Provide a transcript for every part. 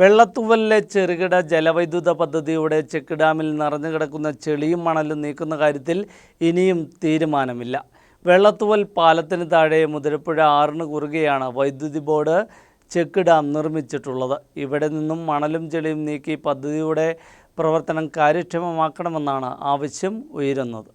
വെള്ളത്തൂവലിലെ ചെറുകിട ജലവൈദ്യുത പദ്ധതിയുടെ ചെക്ക് ഡാമിൽ നിറഞ്ഞു കിടക്കുന്ന ചെളിയും മണലും നീക്കുന്ന കാര്യത്തിൽ ഇനിയും തീരുമാനമില്ല. വെള്ളത്തുവൽ പാലത്തിന് താഴെ മുതിരപ്പുഴ ആറിന് കുറുകെയാണ് വൈദ്യുതി ബോർഡ് ചെക്ക് ഡാം നിർമ്മിച്ചിട്ടുള്ളത്. ഇവിടെ നിന്നും മണലും ചെളിയും നീക്കി പദ്ധതിയുടെ പ്രവർത്തനം കാര്യക്ഷമമാക്കണമെന്നാണ് ആവശ്യം ഉയരുന്നത്.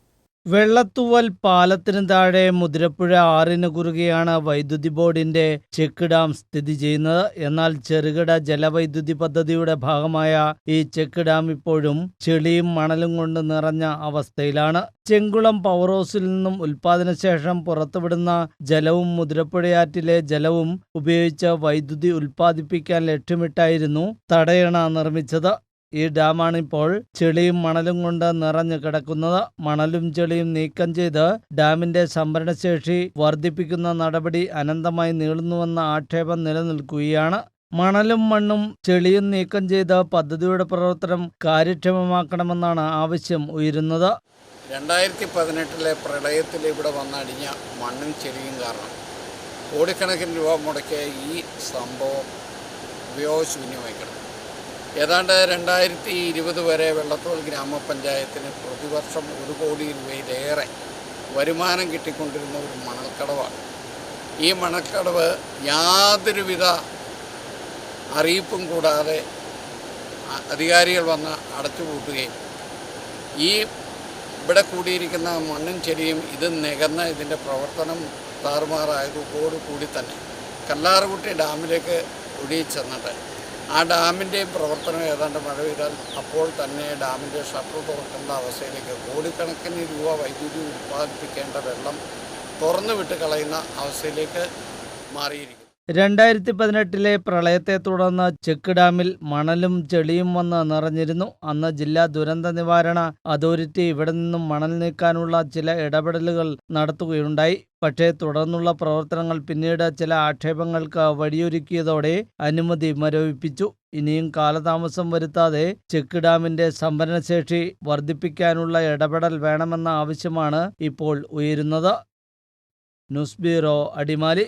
വെള്ളത്തൂവൽ പാലത്തിന് താഴെ മുതിരപ്പുഴ ആറിന് കുറുകെയാണ് വൈദ്യുതി ബോർഡിന്റെ ചെക്ക് ഡാം സ്ഥിതി ചെയ്യുന്നത്. എന്നാൽ ചെറുകിട ജലവൈദ്യുതി പദ്ധതിയുടെ ഭാഗമായ ഈ ചെക്ക് ഡാം ഇപ്പോഴും ചെളിയും മണലും കൊണ്ട് നിറഞ്ഞ അവസ്ഥയിലാണ്. ചെങ്കുളം പവർ ഹൗസിൽ നിന്നും ഉൽപാദനശേഷം പുറത്തുവിടുന്ന ജലവും മുതിരപ്പുഴയാറ്റിലെ ജലവും ഉപയോഗിച്ച് വൈദ്യുതി ഉൽപ്പാദിപ്പിക്കാൻ ലക്ഷ്യമിട്ടായിരുന്നു തടയണ നിർമ്മിച്ചത്. ഈ ഡാമാണിപ്പോൾ ചെളിയും മണലും കൊണ്ട് നിറഞ്ഞു കിടക്കുന്നത്. മണലും ചെളിയും നീക്കം ചെയ്ത് ഡാമിന്റെ സംഭരണശേഷി വർദ്ധിപ്പിക്കുന്ന നടപടി അനന്തമായി നീളുന്നുവെന്ന ആക്ഷേപം നിലനിൽക്കുകയാണ്. മണലും മണ്ണും ചെളിയും നീക്കം ചെയ്ത് പദ്ധതിയുടെ പ്രവർത്തനം കാര്യക്ഷമമാക്കണമെന്നാണ് ആവശ്യം ഉയരുന്നത്. രണ്ടായിരത്തി പതിനെട്ടിലെ പ്രളയത്തിൽ ഇവിടെ വന്നടിഞ്ഞ മണ്ണും ചെളിയും കാരണം കോടിക്കണക്കിന് രൂപ മുടക്കിയ ഈ സംഭവം ഉപയോഗശൂന്യമായി കിടന്നു ഏതാണ്ട് രണ്ടായിരത്തി ഇരുപത് വരെ വെള്ളത്തോൾ ഗ്രാമപഞ്ചായത്തിന് പ്രതിവർഷം ഒരു കോടി രൂപയിലേറെ വരുമാനം കിട്ടിക്കൊണ്ടിരുന്ന ഒരു മണൽക്കടവാണ്. ഈ മണൽക്കടവ് യാതൊരുവിധ അറിയിപ്പും കൂടാതെ അധികാരികൾ വന്ന് അടച്ചുപൂട്ടുകയും ഈ ഇവിടെ കൂടിയിരിക്കുന്ന മണ്ണും ചെടിയും ഇത് നികന്ന ഇതിന്റെ പ്രവർത്തനം താറുമാറായതോടുകൂടി തന്നെ കല്ലാറുകുട്ടി ഡാമിലേക്ക് ഒഴുകിച്ചെന്നിട്ട് ആ ഡാമിന്റെയും പ്രവർത്തനം ഏതാണ്ട് മഴ പെയ്താൽ അപ്പോൾ തന്നെ ഡാമിന്റെ ഷട്ടർ തുറക്കേണ്ട അവസ്ഥയിലേക്ക് കോടിക്കണക്കിന് രൂപ വൈദ്യുതി ഉൽപ്പാദിപ്പിക്കേണ്ട വെള്ളം തുറന്നു വിട്ട് കളയുന്ന അവസ്ഥയിലേക്ക് മാറിയിരിക്കുന്നു. രണ്ടായിരത്തി പതിനെട്ടിലെ പ്രളയത്തെ തുടർന്ന് ചെക്ക് ഡാമിൽ മണലും ചെളിയും വന്ന് നിറഞ്ഞിരുന്നു. അന്ന് ജില്ലാ ദുരന്ത നിവാരണ അതോറിറ്റി ഇവിടെ നിന്നും മണൽ നീക്കാനുള്ള ചില ഇടപെടലുകൾ നടത്തുകയുണ്ടായി. പക്ഷേ തുടർന്നുള്ള പ്രവർത്തനങ്ങൾ പിന്നീട് ചില ആക്ഷേപങ്ങൾക്ക് വഴിയൊരുക്കിയതോടെ അനുമതി മരവിപ്പിച്ചു. ഇനിയും കാലതാമസം വരുത്താതെ ചെക്ക് ഡാമിന്റെ സംഭരണശേഷി വർദ്ധിപ്പിക്കാനുള്ള ഇടപെടൽ വേണമെന്ന ആവശ്യമാണ് ഇപ്പോൾ ഉയരുന്നത്. News bureau Adimali.